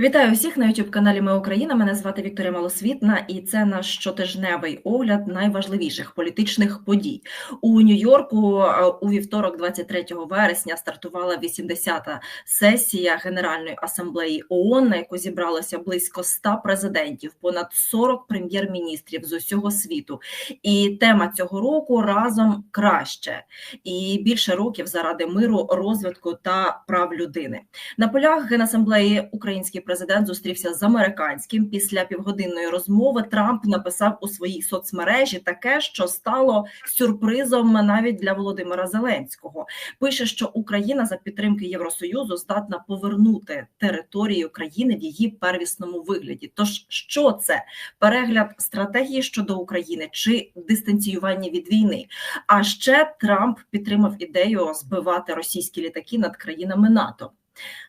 Вітаю всіх на youtube каналі Ми Україна. Мене звати Вікторія Малосвітна, і це наш щотижневий огляд найважливіших політичних подій у Нью-Йорку. е, У вівторок, 23 вересня, стартувала 80-та сесія Генеральної асамблеї ООН, на яку зібралося близько 100 президентів, понад 40 прем'єр-міністрів з усього світу. І тема цього року разом краще і більше років заради миру, розвитку та прав людини. На полях Генасамблеї український президент зустрівся з американським. Після півгодинної розмови Трамп написав у своїй соцмережі таке, що стало сюрпризом навіть для Володимира Зеленського. Пише, що Україна за підтримки Євросоюзу здатна повернути територію країни в її первісному вигляді. Тож що це перегляд стратегії щодо України чи дистанціювання від війни? А ще Трамп підтримав ідею збивати російські літаки над країнами НАТО.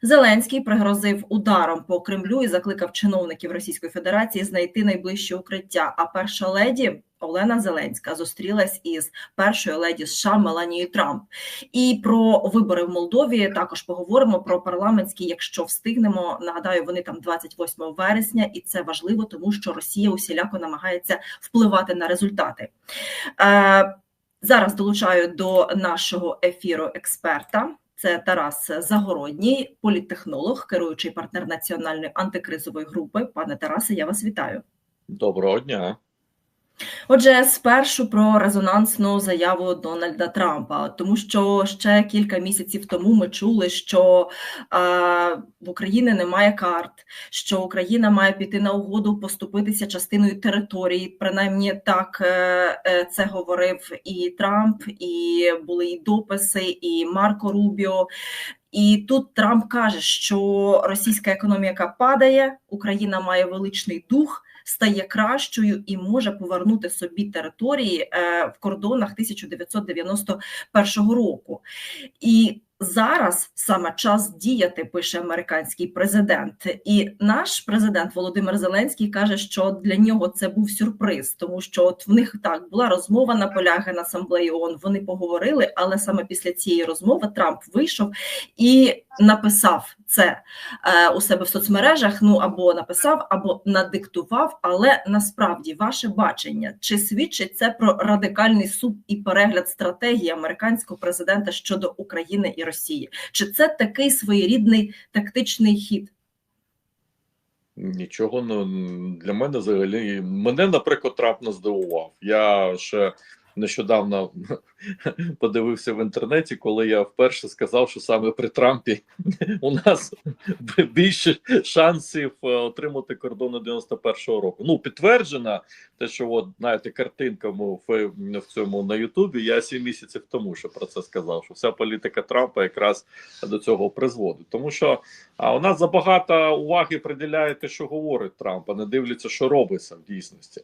Зеленський пригрозив ударом по Кремлю і закликав чиновників Російської Федерації знайти найближче укриття. А перша леді Олена Зеленська зустрілась із першою леді США Меланією Трамп. І про вибори в Молдові також поговоримо про парламентські, якщо встигнемо. Нагадаю, вони там 28 вересня, і це важливо, тому що Росія усіляко намагається впливати на результати. Е, Зараз долучаю до нашого ефіру експерта. Це Тарас Загородній, політтехнолог, керуючий партнер національної антикризової групи. Пане Тарасе, я вас вітаю. Доброго дня. Отже, спершу про резонансну заяву Дональда Трампа, тому що ще кілька місяців тому ми чули, що е, в Україні немає карт, що Україна має піти на угоду поступитися частиною території. Принаймні так е, е, це говорив і Трамп, і були і дописи, і Марко Рубіо. І тут Трамп каже, що російська економіка падає, Україна має величний дух стає кращою і може повернути собі території е, в кордонах 1991 року. І зараз саме час діяти, пише американський президент. І наш президент Володимир Зеленський каже, що для нього це був сюрприз, тому що от в них так була розмова на полях на асамблеї ООН, Вони поговорили, але саме після цієї розмови Трамп вийшов і написав це е, у себе в соцмережах. Ну або написав, або надиктував. Але насправді ваше бачення чи свідчить це про радикальний суд і перегляд стратегії американського президента щодо України і Росії? Чи це такий своєрідний тактичний хід? Нічого ну для мене взагалі мене, наприклад, Трамп не здивував. Я ще нещодавно подивився в інтернеті, коли я вперше сказав, що саме при Трампі у нас більше шансів е, отримати кордони 91-го року. Ну підтверджена те, що от знаєте, картинка в, цьому на Ютубі. Я сім місяців тому що про це сказав. Що вся політика Трампа якраз до цього призводить, тому що а у нас забагато уваги приділяє те, що говорить Трамп, а не дивляться, що робиться в дійсності.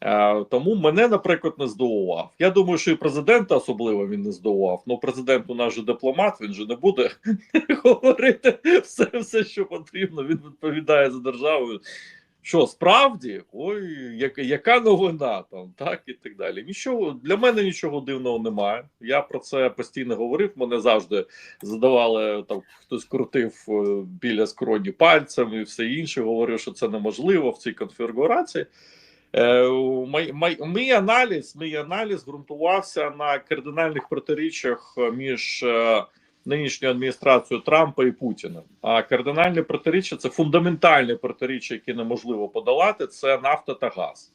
Е, тому мене, наприклад, не здивував. Я думаю, що і президента особливо він не здивував. Ну, президент у нас же дипломат, він же не буде говорити все, все, що потрібно. Він відповідає за державу. Що справді, ой, яка, яка новина там, так і так далі. Нічого для мене нічого дивного немає. Я про це постійно говорив. Мене завжди задавали там, хтось крутив е, біля скроні пальцем і все інше. Говорив, що це неможливо в цій конфігурації. Е, мій, аналіз мій аналіз ґрунтувався на кардинальних протиріччях між е, нинішньою адміністрацією Трампа і Путіна. А кардинальне протиріччя це фундаментальне протиріччя, яке неможливо подолати. Це нафта та газ.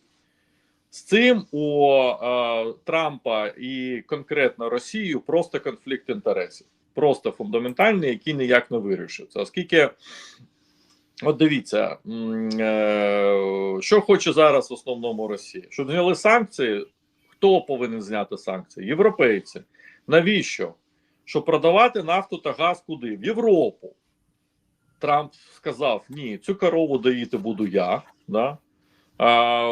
З цим у е, Трампа і конкретно Росію просто конфлікт інтересів, просто фундаментальний, який ніяк не вирішиться, оскільки. От дивіться, е, що хоче зараз в основному Росія? Щоб зняли санкції, хто повинен зняти санкції? Європейці. Навіщо? Щоб продавати нафту та газ куди? В Європу. Трамп сказав: ні, цю корову доїти буду я. Да? А,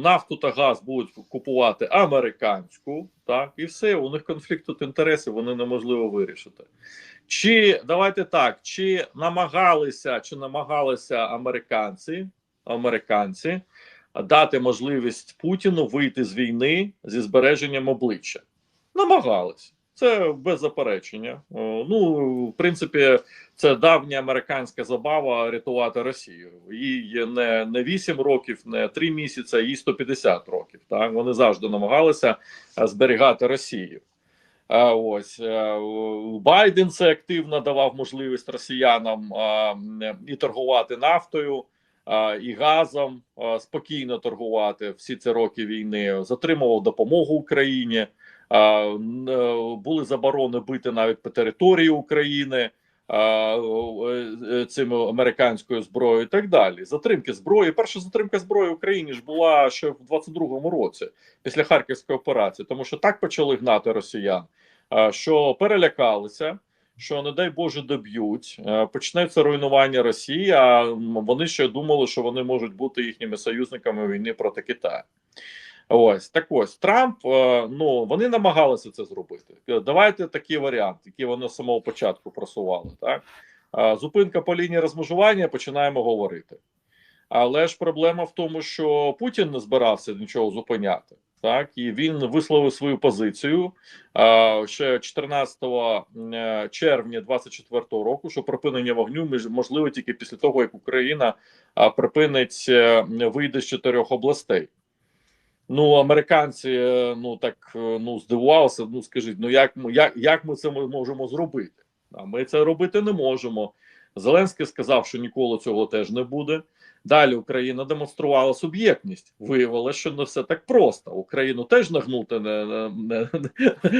Нафту та газ будуть купувати американську, так, і все, у них конфлікт тут інтересів, вони неможливо вирішити. Чи давайте так, чи намагалися, чи намагалися американці американці дати можливість Путіну вийти з війни зі збереженням обличчя? Намагались. Це без заперечення. Ну, в принципі, це давня американська забава рятувати Росію. Їй не, не 8 років, не 3 місяці, їй 150 років. Так вони завжди намагалися е, зберігати Росію. А ось е, Байден це активно давав можливість росіянам і торгувати нафтою, і газом спокійно торгувати всі ці роки війни, затримував допомогу Україні. Е, були заборони бити навіть по території України е, е, цим американською зброєю, і так далі. Затримки зброї. Перша затримка зброї в Україні ж була ще в 22-му році, після Харківської операції, тому що так почали гнати росіян, що перелякалися. Що не дай Боже доб'ють, е, почнеться руйнування Росії. А вони ще думали, що вони можуть бути їхніми союзниками війни проти Китаю. Ось так ось Трамп. е, Ну вони намагалися це зробити. Е, Давайте такий варіант, який вони з самого початку просували. Так Е, зупинка по лінії розмежування. Починаємо говорити. Але ж проблема в тому, що Путін не збирався нічого зупиняти. Так і він висловив свою позицію ще 14 е, червня 24 року, що припинення вогню можливо тільки після того, як Україна припинить вийде з чотирьох областей. Ну, американці е, ну так е, ну здивувалися. Ну скажіть, ну як ми як, як ми це можемо зробити? А ми це робити не можемо. Зеленський сказав, що ніколи цього теж не буде. Далі Україна демонструвала суб'єктність. Виявилося, що не все так просто. Україну теж нагнути не, не, не,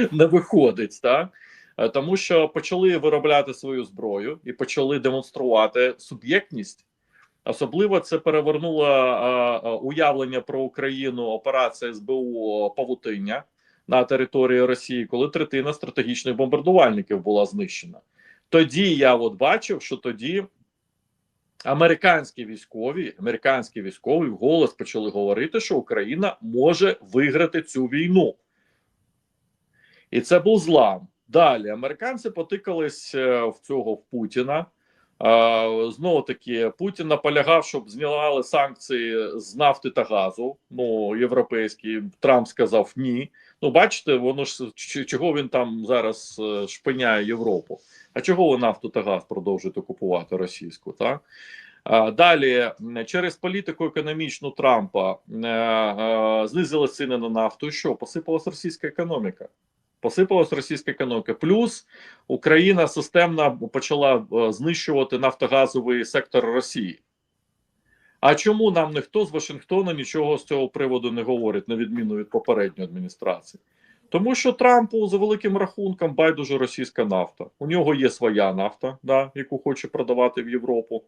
не виходить, так? Е, Тому що почали виробляти свою зброю і почали демонструвати суб'єктність. Особливо це перевернуло уявлення про Україну операція СБУ Павутиння на території Росії, коли третина стратегічних бомбардувальників була знищена. Тоді я от бачив, що тоді американські військові, американські військові вголос почали говорити, що Україна може виграти цю війну. І це був злам. Далі американці потикались е, в цього в Путіна. Знову таки, Путін наполягав, щоб знімали санкції з нафти та газу. Ну, європейські Трамп сказав ні. Ну, бачите, воно ж чого він там зараз е, шпиняє Європу. А чого ви нафту та газ продовжуєте купувати російську? Так далі через політику економічну Трампа е, е, знизили ціни на нафту. Що посипалась російська економіка? Посипалась російська економіка. Плюс Україна системно почала е, знищувати нафтогазовий сектор Росії. А чому нам ніхто з Вашингтона нічого з цього приводу не говорить, на відміну від попередньої адміністрації? Тому що Трампу за великим рахунком байдуже російська нафта. У нього є своя нафта, да, яку хоче продавати в Європу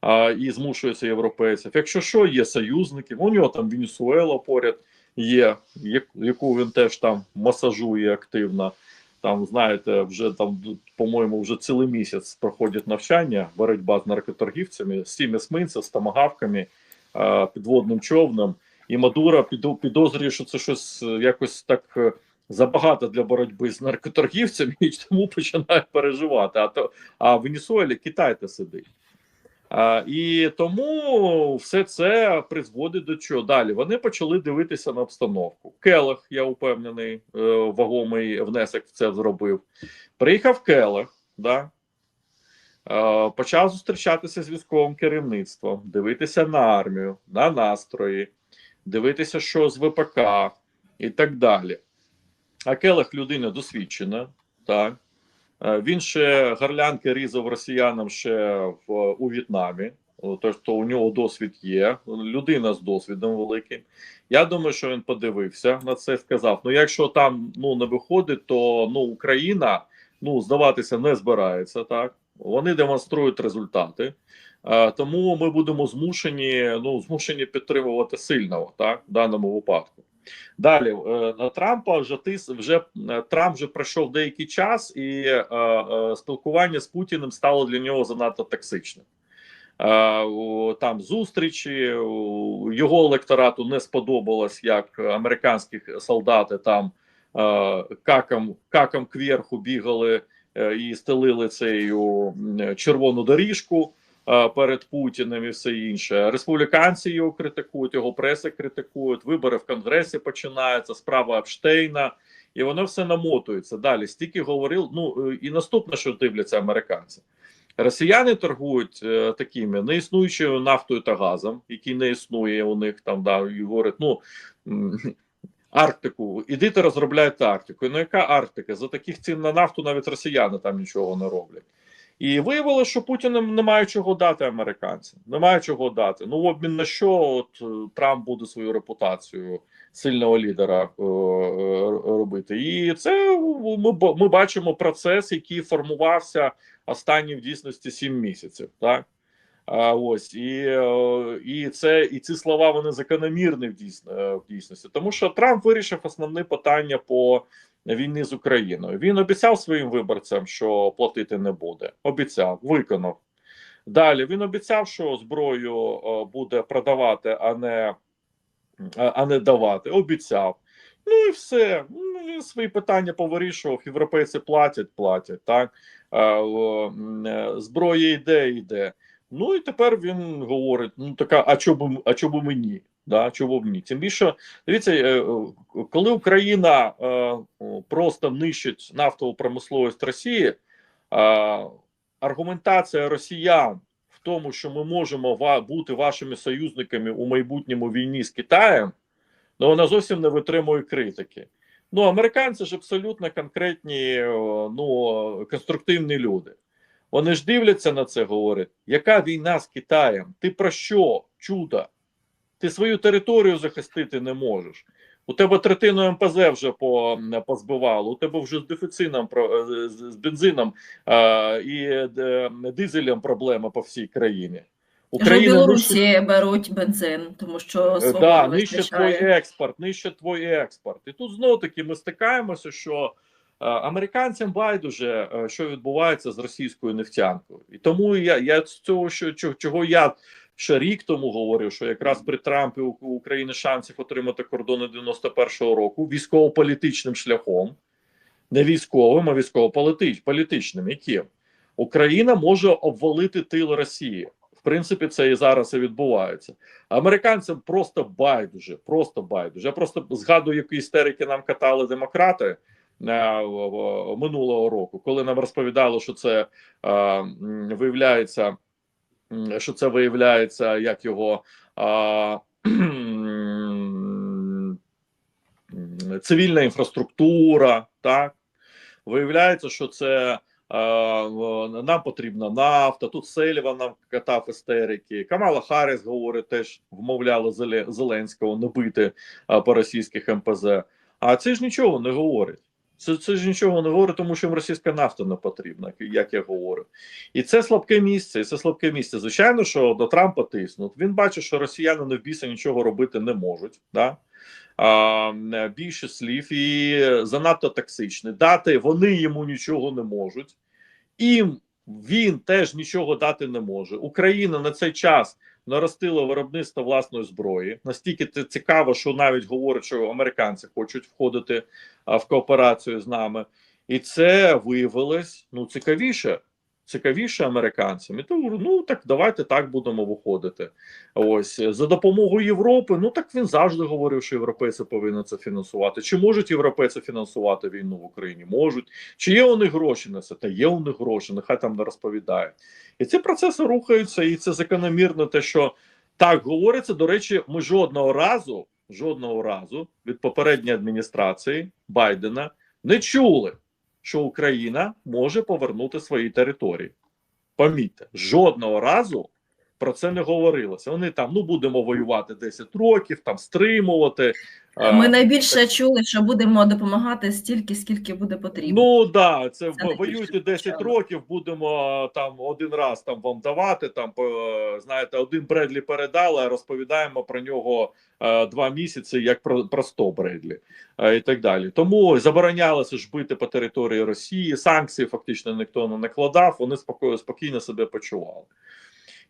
а, і змушується європейців. Якщо що, є союзники, у нього там Венесуела поряд є, яку він теж там масажує активно. Там, знаєте, вже там, по-моєму, вже цілий місяць проходять навчання, боротьба з наркоторгівцями, цими сминця, з томагавками, е, підводним човном. І Мадура підозрює, що це щось е, якось так е, забагато для боротьби з наркоторгівцями, і тому починає переживати. А то а в Венесуелі Китай те сидить. І тому все це призводить до чого далі. Вони почали дивитися на обстановку. Келех, я упевнений, е, вагомий внесок в це зробив. Приїхав Келех, да, е, почав зустрічатися з військовим керівництвом, дивитися на армію, на настрої, дивитися, що з ВПК і так далі. А Келех людина досвідчена, так. Е, Він ще гарлянки різав росіянам ще в у В'єтнамі. Тож то у нього досвід є. Людина з досвідом великим. Я думаю, що він подивився на це. Сказав: ну, якщо там ну не виходить, то ну Україна ну здаватися не збирається. Так вони демонструють результати. Е, тому ми будемо змушені ну змушені підтримувати сильного так в даному випадку. Далі е, на Трампа вже тис вже е, Трамп вже пройшов деякий час, і е, е, спілкування з Путіним стало для нього занадто токсичним. Е, там зустрічі у його електорату не сподобалось, як американські солдати там каком, каком кверху бігали і стелили цею м, червону доріжку перед Путіним і все інше. Республіканці його критикують, його преса критикують. Вибори в Конгресі починаються, справа Епштейна і воно все намотується. Далі стільки говорив. Ну е, і наступне, що дивляться американці. Росіяни торгують е, такими неіснуючою нафтою та газом, які не існує у них там, да, і говорять, ну Арктику, ідите розробляйте Арктику. Ну яка Арктика? За таких цін на нафту навіть росіяни там нічого не роблять. І виявилося, що Путін немає чого дати американцям. Немає чого дати. Ну, в обмін на що от е, Трамп буде свою репутацію сильного лідера е, е, робити. І це ми, ми бачимо процес, який формувався останні в дійсності сім місяців. Так? А ось і, е, і це і ці слова вони закономірні в дійсності, тому що Трамп вирішив основне питання по війни з Україною. Він обіцяв своїм виборцям, що платити не буде. Обіцяв, виконав. Далі він обіцяв, що зброю е, буде продавати, а не, а а не давати. Обіцяв. Ну і все. Ну, Він свої питання повирішував. Європейці платять, платять. Так Е, е, зброя йде, йде. Ну і тепер він говорить: ну така, а чому а чому мені? Да, чого б ні? Тим більше, дивіться, е, е, коли Україна е, просто нищить нафтову промисловість Росії, аргументація росіян в тому, що ми можемо бути вашими союзниками у майбутньому війні з Китаєм, ну вона зовсім не витримує критики. Ну, американці ж абсолютно конкретні, ну конструктивні люди. Вони ж дивляться на це, говорять, яка війна з Китаєм? Ти про що? Чудо? Ти свою територію захистити не можеш. У тебе третину МПЗ вже по, позбивало, у тебе вже з дефіцином, про- з, бензином а, і е, дизелем проблема по всій країні. Нищить- Білорусі беруть бензин, тому що Е, Да, нищить твій експорт, нищить твій експорт. І тут знову таки ми стикаємося, що е, американцям байдуже, е, що відбувається з російською нефтянкою. І тому я, я з цього, що, чого я ще рік тому говорив, що якраз при Трампі у України шансів отримати кордони 91-го року військово-політичним шляхом, не військовим, а військово-політичним. Яким? Україна може обвалити тил Росії. В принципі, це і зараз і відбувається. Американцям просто байдуже, просто байдуже. Я просто згадую, які істерики нам катали демократи е, в- в- минулого року, коли нам розповідали, що це е, виявляється, що це виявляється, як його м, цивільна інфраструктура, так виявляється, що це. Нам потрібна нафта. Тут Селіва нам катав істерики. Камала Харріс говорить, теж вмовляла Зеленського не бити по російських МПЗ. А це ж нічого не говорить. Це, це ж нічого не говорить, тому що їм російська нафта не потрібна, як я говорю. І це слабке місце. І це слабке місце. Звичайно, що до Трампа тиснуть. Він бачить, що росіяни не в біса нічого робити не можуть. Да? А, е, більше слів і занадто токсичні. Дати вони йому нічого не можуть. Їм він теж нічого дати не може. Україна на цей час наростила виробництво власної зброї. Настільки це цікаво, що навіть говорять, що американці хочуть входити в кооперацію з нами, і це виявилось ну цікавіше. Цікавіше американцям. І то ну так давайте так будемо виходити. Ось за допомогою Європи. Ну так він завжди говорив, що європейці повинні це фінансувати. Чи можуть європейці фінансувати війну в Україні? Можуть. Чи є у них гроші на це? Та є у них гроші, нехай там не розповідають. І ці процеси рухаються, і це закономірно те, що так говориться. До речі, ми жодного разу, жодного разу від попередньої адміністрації Байдена не чули, що Україна може повернути свої території. Помітьте, жодного разу про це не говорилося. Вони там ну будемо воювати 10 років, там стримувати. а, Ми найбільше чули, що будемо допомагати стільки, скільки буде потрібно. Ну да, це, Це воюйте 10 звучало. років, будемо там один раз там вам давати. Там по- знаєте, один Бредлі передали, а розповідаємо про нього е, два місяці, як про, про 100 Бредлі е, і так далі. Тому заборонялося ж бити по території Росії. Санкції фактично ніхто не накладав. Вони спокійно спокійно себе почували.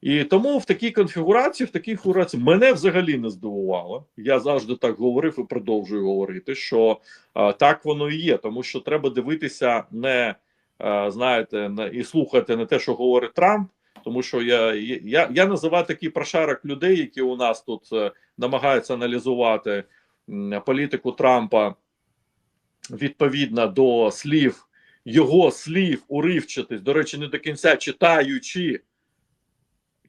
І тому в такій конфігурації, в такій конфігурації мене взагалі не здивувало. Я завжди так говорив і продовжую говорити, що а, так воно і є, тому що треба дивитися не а, знаєте, не, і слухати не те, що говорить Трамп. Тому що я я, я називаю такий прошарок людей, які у нас тут е, намагаються аналізувати політику Трампа відповідно до слів, його слів уривчатись, до речі, не до кінця читаючи,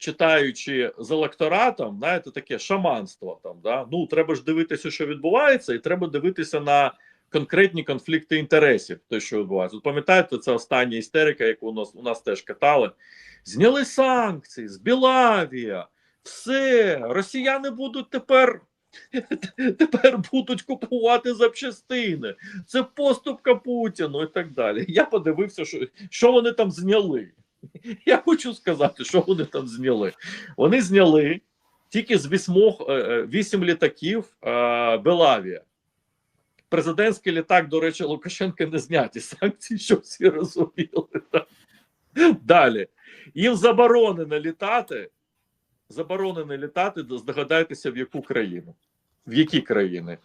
читаючи з електоратом, знаєте, таке шаманство там. Да? Ну, треба ж дивитися, що відбувається, і треба дивитися на конкретні конфлікти інтересів, те, що відбувається. От пам'ятаєте, це остання істерика, яку у нас у нас теж катали. Зняли санкції з Білавія, все, росіяни будуть тепер. Тепер будуть купувати запчастини. Це поступка Путіну і так далі. Я подивився, що, що вони там зняли. Я хочу сказати, що вони там зняли. Вони зняли тільки з вісьмох, е, е, вісім літаків е, Белавія. Президентський літак, до речі, Лукашенка не зняті санкції, щоб всі розуміли. Далі. Їм заборонено літати. Заборонено літати, здогадайтеся, в яку країну. В які країни?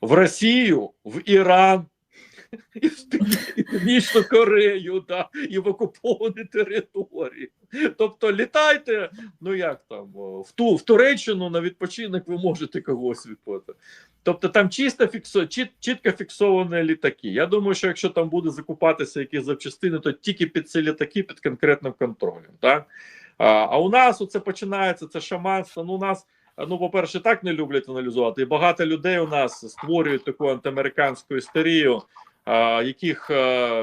В Росію, в Іран, Північну Корею, да, і в окуповані території. Тобто літайте, ну як там, в ту в Туреччину на відпочинок ви можете когось відпити. Тобто там чисто фіксо, чіт, чітко фіксовані літаки. Я думаю, що якщо там буде закупатися якісь запчастини, то тільки під ці літаки під конкретним контролем. Так? А, а у нас оце починається це шаманство. Ну, у нас, ну, по-перше, так не люблять аналізувати. І багато людей у нас створюють таку антиамериканську істерію, яких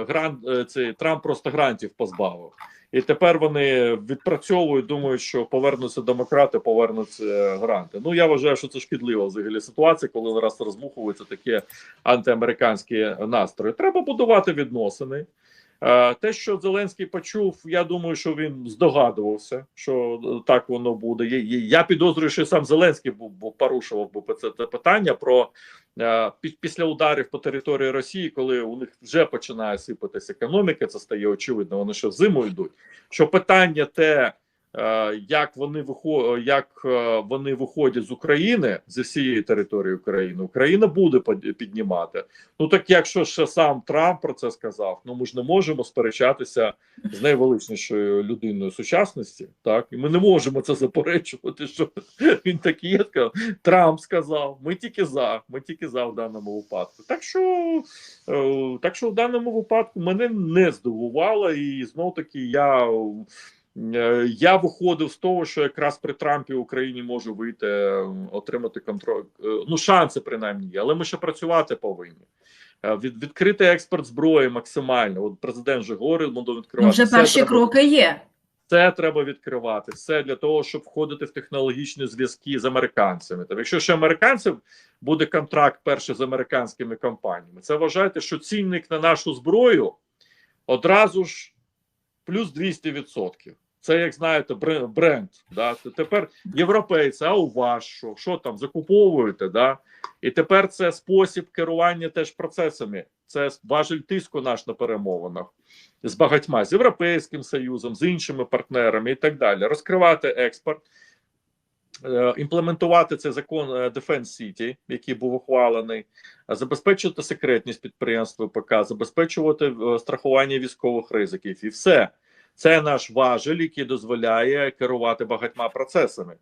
грант, це цей, Трамп просто грантів позбавив. І тепер вони відпрацьовують, думають, що повернуться демократи, повернуться гранти. Ну я вважаю, що це шкідлива взагалі ситуація, коли раз розмухуються такі антиамериканські настрої. Треба будувати відносини. Е, Те, що Зеленський почув, я думаю, що він здогадувався, що е, так воно буде. Я- підозрюю, що сам Зеленський був, порушував би це, питання про е, після ударів по території Росії, коли у них вже починає сипатися економіка, це стає очевидно. Вони що зиму йдуть. Що питання те, як вони вихо- як е, вони виходять з України зі всієї території України, Україна буде піднімати. Ну так якщо ще сам Трамп про це сказав, ну ми ж не можемо сперечатися з найвеличнішою людиною сучасності, так і ми не можемо це заперечувати. Що він так є, сказав. Трамп сказав, ми тільки за, ми тільки за в даному випадку. Так що, е, так що в даному випадку мене не здивувало, і знов таки я. Е, Я виходив з того, що якраз при Трампі Україні може вийти е, отримати контроль. е, Ну, шанси принаймні є, але ми ще працювати повинні. Від відкрити експорт зброї максимально. От президент же говорив, до відкривати. Ну, вже Все перші треба- кроки є. це треба відкривати. Все для того, щоб входити в технологічні зв'язки з американцями. Тобто, якщо ще американців буде контракт перший з американськими компаніями, це вважайте, що цінник на нашу зброю одразу ж плюс 200%. Це, як знаєте, бренд. Да? Тепер європейці, а у вас що? Що там закуповуєте? Да? І тепер це спосіб керування теж процесами. Це важель тиску наш на перемовинах з багатьма з європейським союзом, з іншими партнерами і так далі. Розкривати експорт, е, імплементувати цей закон е, Defense City, який був ухвалений, е, забезпечувати секретність підприємств ВПК, забезпечувати страхування військових ризиків, і все це наш важель, який дозволяє керувати багатьма процесами.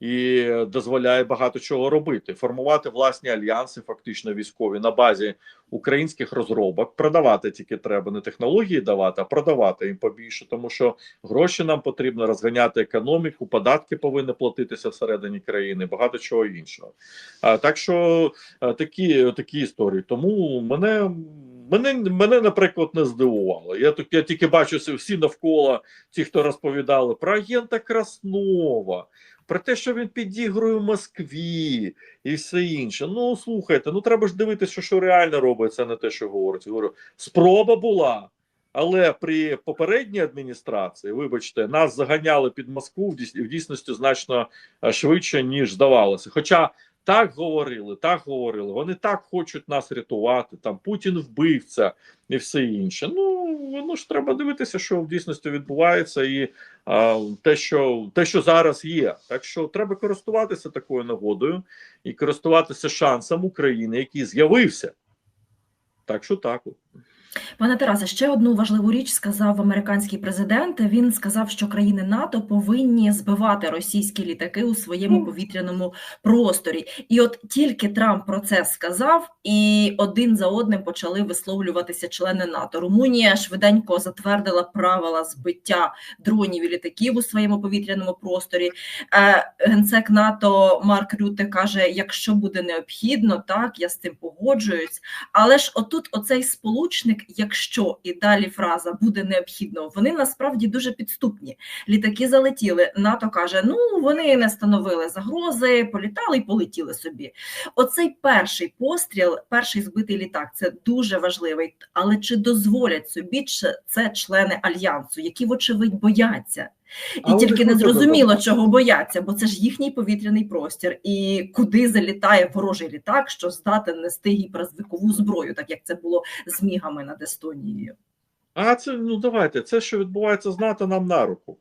І дозволяє багато чого робити, формувати власні альянси, фактично військові на базі українських розробок, продавати тільки треба не технології давати, а продавати їм побільше, тому що гроші нам потрібно розганяти економіку, податки повинні платитися всередині країни, багато чого іншого. А так що такі, такі історії. Тому мене. Мене, мене, наприклад, не здивувало. Я я тільки бачу всі навколо ті, хто розповідали про агента Краснова, про те, що він підігрує Москві і все інше. Ну слухайте, ну треба ж дивитися, що реально робиться, а не те, що говорить. Говорю, спроба була. Але при попередній адміністрації, вибачте, нас заганяли під Москву в дійс- дійсності значно швидше, ніж здавалося. Хоча так говорили, так говорили. Вони так хочуть нас рятувати. Там Путін вбивця і все інше. Ну воно ж треба дивитися, що в дійсності відбувається, і а, те, що те, що зараз є. Так що треба користуватися такою нагодою і користуватися шансом України, який з'явився. Так що так. Пане Тарасе, ще одну важливу річ сказав американський президент. Він сказав, що країни НАТО повинні збивати російські літаки у своєму повітряному просторі. І от тільки Трамп про це сказав, і один за одним почали висловлюватися члени НАТО. Румунія швиденько затвердила правила збиття дронів і літаків у своєму повітряному просторі. Е, Генсек НАТО Марк Рюте каже: якщо буде необхідно, так я з цим погоджуюсь. Але ж отут оцей сполучник, якщо і далі фраза буде необхідно, вони насправді дуже підступні. Літаки залетіли. НАТО каже: ну вони не становили загрози, політали і полетіли собі. Оцей перший постріл, перший збитий літак це дуже важливий. Але чи дозволять собі це члени альянсу, які вочевидь бояться? І Але тільки не зрозуміло, чого бояться, бо це ж їхній повітряний простір, і куди залітає ворожий літак, що здатен нести гіперзвукову зброю, так як це було з мігами над Естонією. А це ну давайте, це що відбувається з НАТО, нам на руку.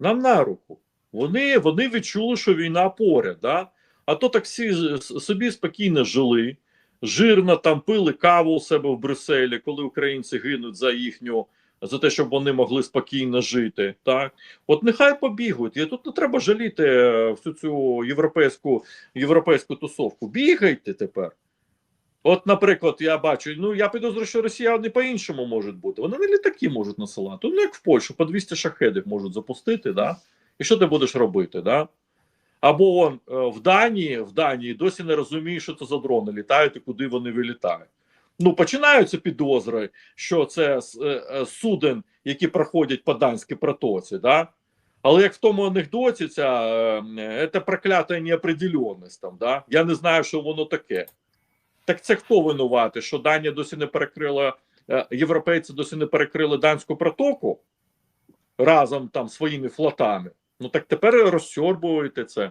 Нам на руку. Вони, вони відчули, що війна поряд. Да? А то так всі собі спокійно жили, жирно там пили каву у себе в Брюсселі, коли українці гинуть за їхню, за те, щоб вони могли спокійно жити. Так? От нехай побігають. І тут не треба жаліти е, всю цю європейську, європейську тусовку. Бігайте тепер. От, наприклад, я бачу, ну я підозрюю, що росіяни по-іншому можуть бути. Вони не літаки можуть насилати. Ну, як в Польщу, по 200 шахедів можуть запустити, да? І що ти будеш робити? Да? Або он, е, в Данії, в Данії досі не розуміє, що це за дрони літають і куди вони вилітають. Ну, починаються підозри, що це е, е, суден, які проходять по данській протоці, да? Але як в тому анекдоті, ця е, це проклята неопределенність там, да? я не знаю, що воно таке. Так це хто винуватий? Що Данія досі не перекрила, європейці досі не перекрили данську протоку разом там своїми флотами. Ну так тепер розсьорбуєте це.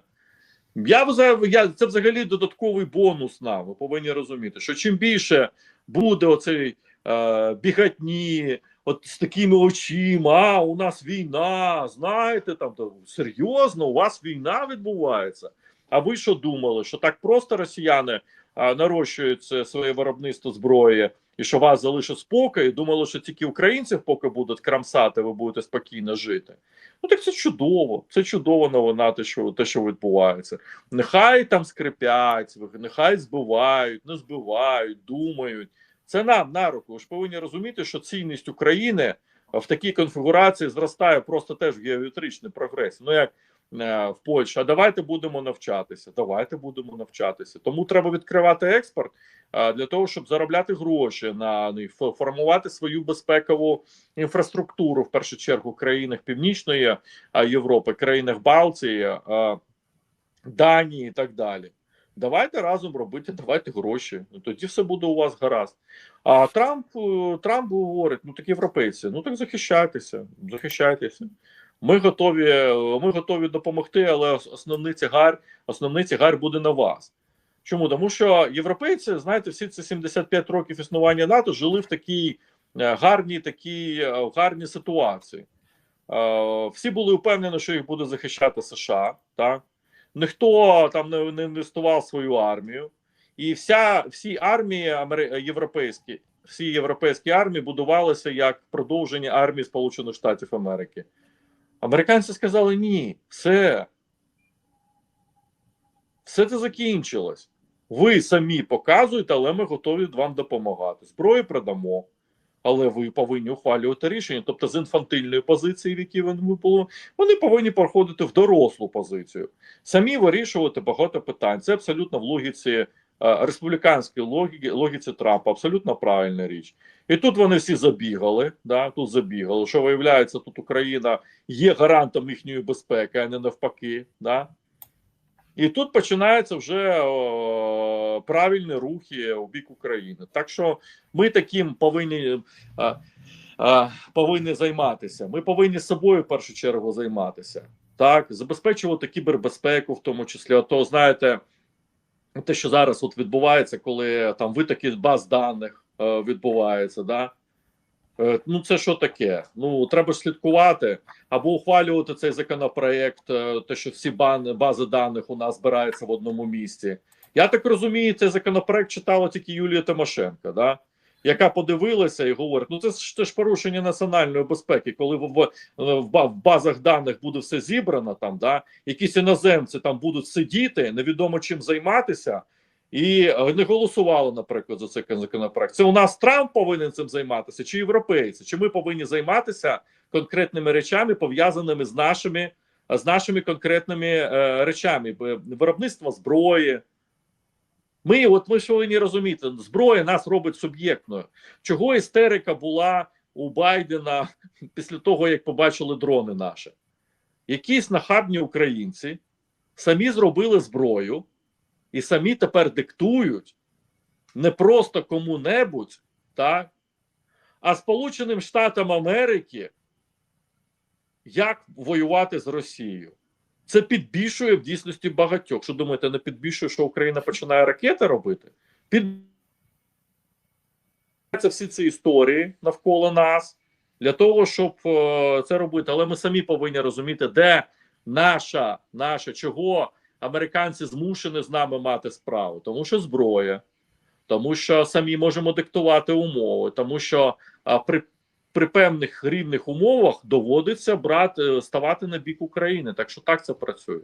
Я, я це взагалі додатковий бонус нам. Ви повинні розуміти, що чим більше буде оцей е, бігатні, от з такими очима, а у нас війна, знаєте, там то, серйозно, у вас війна відбувається. А ви що думали, що так просто росіяни а, нарощують своє виробництво зброї, і що вас залишить спокій, думали, що тільки українців, поки будуть крамсати, ви будете спокійно жити. Ну так це чудово, це чудова новина, те, що те, що відбувається. Нехай там скрипять, нехай збивають, не збивають, думають. Це нам на руку. Ви ж повинні розуміти, що цінність України в такій конфігурації зростає просто теж в геометричний прогрес. Ну як в Польщі, а давайте будемо навчатися. Давайте будемо навчатися. Тому треба відкривати експорт е, для того, щоб заробляти гроші на формувати свою безпекову інфраструктуру в першу чергу в країнах Північної е, Європи, країнах Балтії, е, Данії і так далі. Давайте разом робити, давайте гроші. Ну тоді все буде у вас гаразд. А Трамп е, Трамп говорить: ну так європейці, ну так захищайтеся, захищайтеся. Ми готові, ми готові допомогти, але ос- основний тягар, основний тягар буде на вас. Чому? Тому що європейці, знаєте, всі ці 75 років існування НАТО жили в такій е, гарній, такій е, гарній ситуації. Е, Всі були впевнені, що їх буде захищати США. Так? Ніхто там не, не інвестував свою армію. І вся, всі армії європейські, всі європейські армії будувалися як продовження армії Сполучених Штатів Америки. Американці сказали: ні, все. Все це закінчилось. Ви самі показуєте, але ми готові вам допомагати. Зброю продамо, але ви повинні ухвалювати рішення. Тобто, з інфантильної позиції, в якій вони були, вони повинні переходити в дорослу позицію, самі вирішувати багато питань. Це абсолютно в логіці е, республіканської логіки, логіці Трампа, абсолютно правильна річ. І тут вони всі забігали. Да, тут забігали. Що виявляється, тут Україна є гарантом їхньої безпеки, а не навпаки. Да? І тут починаються вже о, правильні рухи у бік України. Так що ми таким повинні а, а, повинні займатися. Ми повинні собою в першу чергу займатися. Так, забезпечувати кібербезпеку, в тому числі. То знаєте, те, що зараз от відбувається, коли там витоки баз даних е, відбуваються, да. Е, Ну, це що таке? Ну, треба ж слідкувати або ухвалювати цей законопроект, е, те, що всі бази даних у нас збираються в одному місці. Я так розумію, цей законопроект читала тільки Юлія Тимошенко, да? яка подивилася і говорить: ну це ж це ж порушення національної безпеки, коли в, в, в в базах даних буде все зібрано, там да якісь іноземці там будуть сидіти, невідомо чим займатися. І е, не голосували, наприклад, за цей законопроект. Це у нас Трамп повинен цим займатися, чи європейці? Чи ми повинні займатися конкретними речами, пов'язаними з нашими з нашими конкретними е, речами виробництво зброї. Ми, от ми ж повинні розуміти, зброя нас робить суб'єктною. Чого істерика була у Байдена після того, як побачили дрони наші? Якісь нахабні українці самі зробили зброю і самі тепер диктують не просто кому-небудь, так, а Сполученим Штатам Америки, як воювати з Росією. Це підбільшує в дійсності багатьох. Що думаєте, не підбільшує, що Україна починає ракети робити? Під це всі ці історії навколо нас для того, щоб е, це робити. Але ми самі повинні розуміти, де наша, наша чого американці змушені з нами мати справу, тому що зброя, тому що самі можемо диктувати умови, тому що а, при, при певних рівних умовах доводиться брати ставати на бік України. Так що так це працює.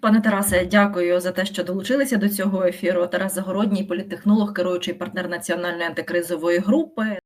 Пане Тарасе, дякую за те, що долучилися до цього ефіру. Тарас Загородній, політтехнолог, керуючий партнер національної антикризової групи.